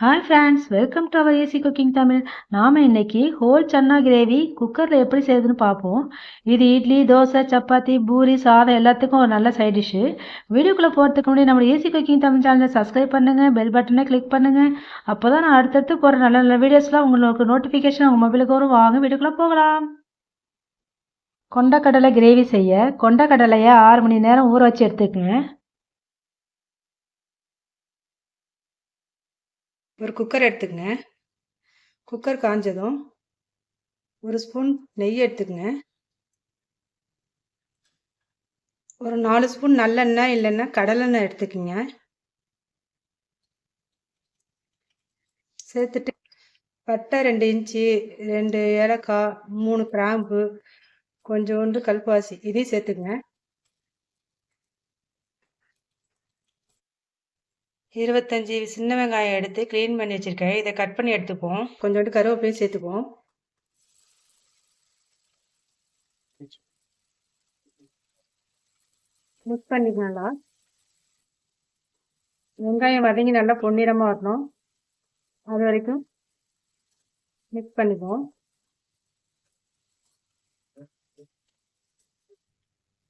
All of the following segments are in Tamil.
Hi friends welcome to our AC cooking Tamil நாம் இன்னைக்கு ஹோல் சன்னா கிரேவி குக்கரில் எப்படி செய்யுதுன்னு பார்ப்போம். இது இட்லி தோசை சப்பாத்தி பூரி சாதம் எல்லாத்துக்கும் ஒரு நல்ல சைட் டிஷ்ஷு வீடியோக்குள்ளே போகிறதுக்கு முன்னாடி நம்ம ஏசி குக்கிங் தமிழ் சேனலை சப்ஸ்கிரைப் பண்ணுங்கள் பெல் பட்டனை கிளிக் பண்ணுங்கள் அப்போ தான் நான் அடுத்தடுத்து போகிற நல்ல நல்ல வீடியோஸ்லாம் உங்களுக்கு நோட்டிஃபிகேஷன் உங்கள் மொபைலுக்கு வரும். வாங்க வீடியோக்குள்ளே போகலாம். கொண்டக்கடலை கிரேவி செய்ய கொண்டக்கடலையை ஆறு மணி நேரம் ஊற வச்சு எடுத்துக்கங்க. ஒரு குக்கர் எடுத்துக்கங்க. குக்கர் காஞ்சதும் ஒரு ஸ்பூன் நெய் எடுத்துக்கங்க. ஒரு நாலு ஸ்பூன் நல்லெண்ணெய் இல்லைன்னா கடலெண்ணெய் எடுத்துக்கோங்க. சேர்த்துட்டு பட்டை ரெண்டு இன்ச்சு ரெண்டு ஏலக்காய் மூணு கிராம்பு கொஞ்சோண்டு கல்பாசி இதையும் சேர்த்துக்கங்க. இருபத்தஞ்சி சின்ன வெங்காயம் எடுத்து க்ளீன் பண்ணி வச்சுருக்கேன். இதை கட் பண்ணி எடுத்துப்போம். கொஞ்சோண்டு கருவேப்பிலையும் சேர்த்துப்போம் மிக்ஸ் பண்ணிக்கலாம் வெங்காயம் வதங்கி நல்லா பொன்னிறமாக வரணும். அது வரைக்கும் மிக்ஸ் பண்ணிப்போம்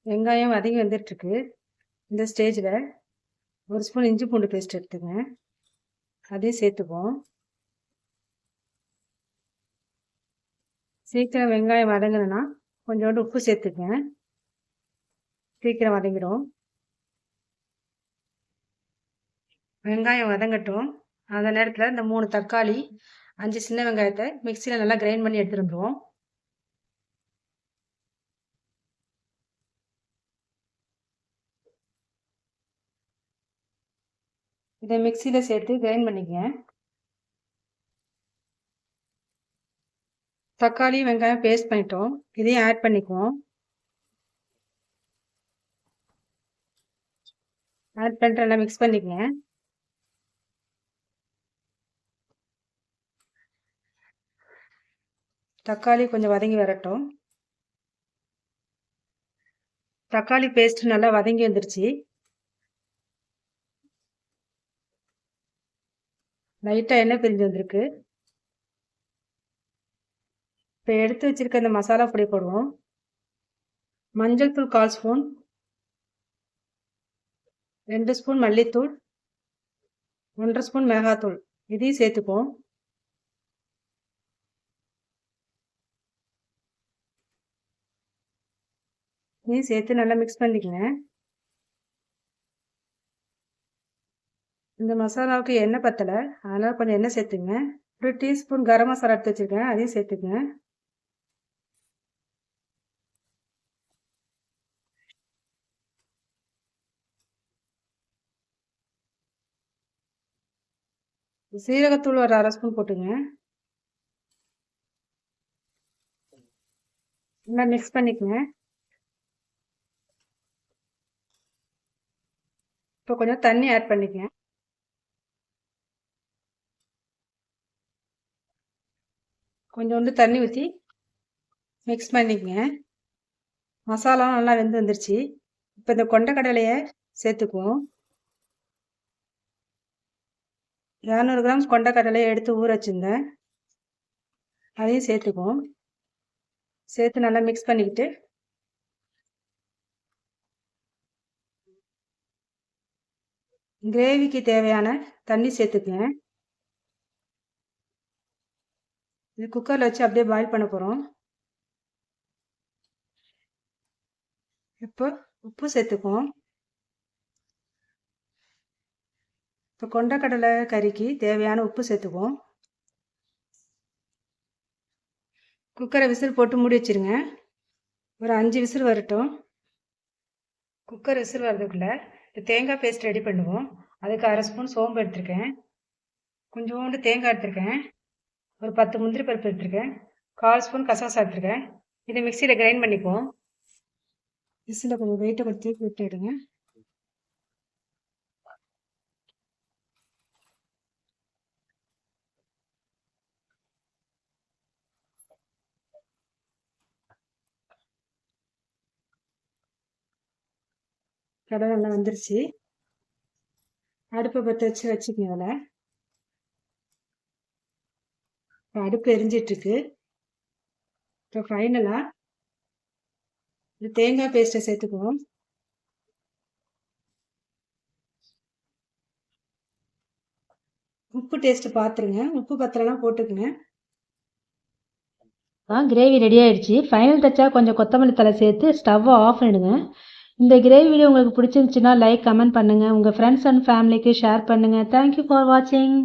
வெங்காயம் வதங்கி வந்துட்டுருக்கு இந்த ஸ்டேஜில் ஒரு ஸ்பூன் இஞ்சி பூண்டு பேஸ்ட் எடுத்துங்க. அதையும் சேர்த்துப்போம் சீக்கிரம் வெங்காயம் வதங்கணுன்னா கொஞ்சோண்டு உப்பு சேர்த்துக்கங்க. சீக்கிரம் வதங்கிடும். வெங்காயம் வதங்கட்டும். அந்த நேரத்தில் இந்த மூணு தக்காளி அஞ்சு சின்ன வெங்காயத்தை மிக்சியில் நல்லா கிரைண்ட் பண்ணி எடுத்துகிட்டு வந்துடுவோம் இதை மிக்சியில் சேர்த்து கிரைண்ட் பண்ணிக்கங்க. தக்காளி வெங்காயம் பேஸ்ட் பண்ணிட்டோம். இதையும் ஆட் பண்ணிக்குவோம். ஆட் பண்ணிட்டு நல்லா மிக்ஸ் பண்ணிக்கங்க. தக்காளி கொஞ்சம் வதங்கி வரட்டும். தக்காளி பேஸ்ட் நல்லா வதங்கி வந்துருச்சு. லைட்டாக எண்ணெய் பிரிஞ்சு வந்திருக்கு. இப்போ எடுத்து வச்சுருக்க இந்த மசாலா பொடி போடுவோம். மஞ்சள் தூள் கால் ஸ்பூன். ரெண்டு ஸ்பூன் மல்லித்தூள். ஒன்றரை ஸ்பூன் மிளகாத்தூள். இதையும் சேர்த்துப்போம். இதையும் சேர்த்து நல்லா மிக்ஸ் பண்ணிக்கங்க. இந்த மசாலாவுக்கு எண்ணெய் பத்தலை. அதனால் கொஞ்சம் எண்ணெய் சேர்த்துங்க. ஒரு டீஸ்பூன் கரம் மசாலா எடுத்து வச்சுருக்கேன். அதையும் சேர்த்துங்க. சீரகத்தூள் ஒரு அரை ஸ்பூன் போட்டுங்க. நல்லா மிக்ஸ் பண்ணிக்கங்க. இப்போ கொஞ்சம் தண்ணி ஆட் பண்ணிக்கங்க. கொஞ்சோண்டு தண்ணி ஊற்றி மிக்ஸ் பண்ணிக்கங்க. மசாலாவும் நல்லா வெந்து வந்துருச்சு. இப்போ இந்த கொண்டக்கடலையை சேர்த்துக்குவோம் இரநூறு கிராம் கொண்டக்கடலையை எடுத்து ஊற வச்சுருந்தேன். அதையும் சேர்த்துக்குவோம் சேர்த்து நல்லா மிக்ஸ் பண்ணிக்கிட்டு கிரேவிக்கு தேவையான தண்ணி சேர்த்துக்குங்க இது குக்கரில் வச்சு அப்படியே பாயில் பண்ண போகிறோம் இப்போ உப்பு சேர்த்துக்குவோம். இப்போ கொண்டக்கடலை கறிக்கு தேவையான உப்பு சேர்த்துக்குவோம். குக்கரை விசில் போட்டு மூடி வச்சுருங்க. ஒரு அஞ்சு விசில் வரட்டும். குக்கர் விசில் வர்றதுக்குள்ளே தேங்காய் பேஸ்ட் ரெடி பண்ணுவோம். அதுக்கு அரை ஸ்பூன் சோம்பு எடுத்திருக்கேன். கொஞ்சோண்டு தேங்காய் எடுத்திருக்கேன். ஒரு பத்து முந்திரி பருப்பு எடுத்துருக்கேன். கால் ஸ்பூன் கசாசா எடுத்துருக்கேன். இதை மிக்சியில் கிரைண்ட் பண்ணிக்குவோம். மிக்சியில் கொஞ்சம் வெயிட்டை கொஞ்சம் தூக்கி விட்டுடுங்க கடை நல்லா வந்துருச்சு. அடுப்பை பற்ற வச்சு வச்சுக்கோங்க அதில் இப்போ அடுப்பு எரிஞ்சிட்ருக்கு. இப்போ ஃபைனலாக இது தேங்காய் பேஸ்ட்டை சேர்த்துக்குவோம். உப்பு டேஸ்ட்டு பார்த்துருங்க உப்பு பத்தலைன்னா போட்டுக்குங்க. கிரேவி ரெடி ஆயிடுச்சு. ஃபைனல் டச்சாக கொஞ்சம் கொத்தமல்லி தலை சேர்த்து ஸ்டவ்வை ஆஃப் பண்ணிடுங்க. இந்த கிரேவி வீடியோ உங்களுக்கு பிடிச்சிருந்துச்சுன்னா லைக் கமெண்ட் பண்ணுங்கள் உங்கள் ஃப்ரெண்ட்ஸ் அண்ட் ஃபேமிலிக்கு ஷேர் பண்ணுங்கள் தேங்க்யூ ஃபார் வாட்சிங்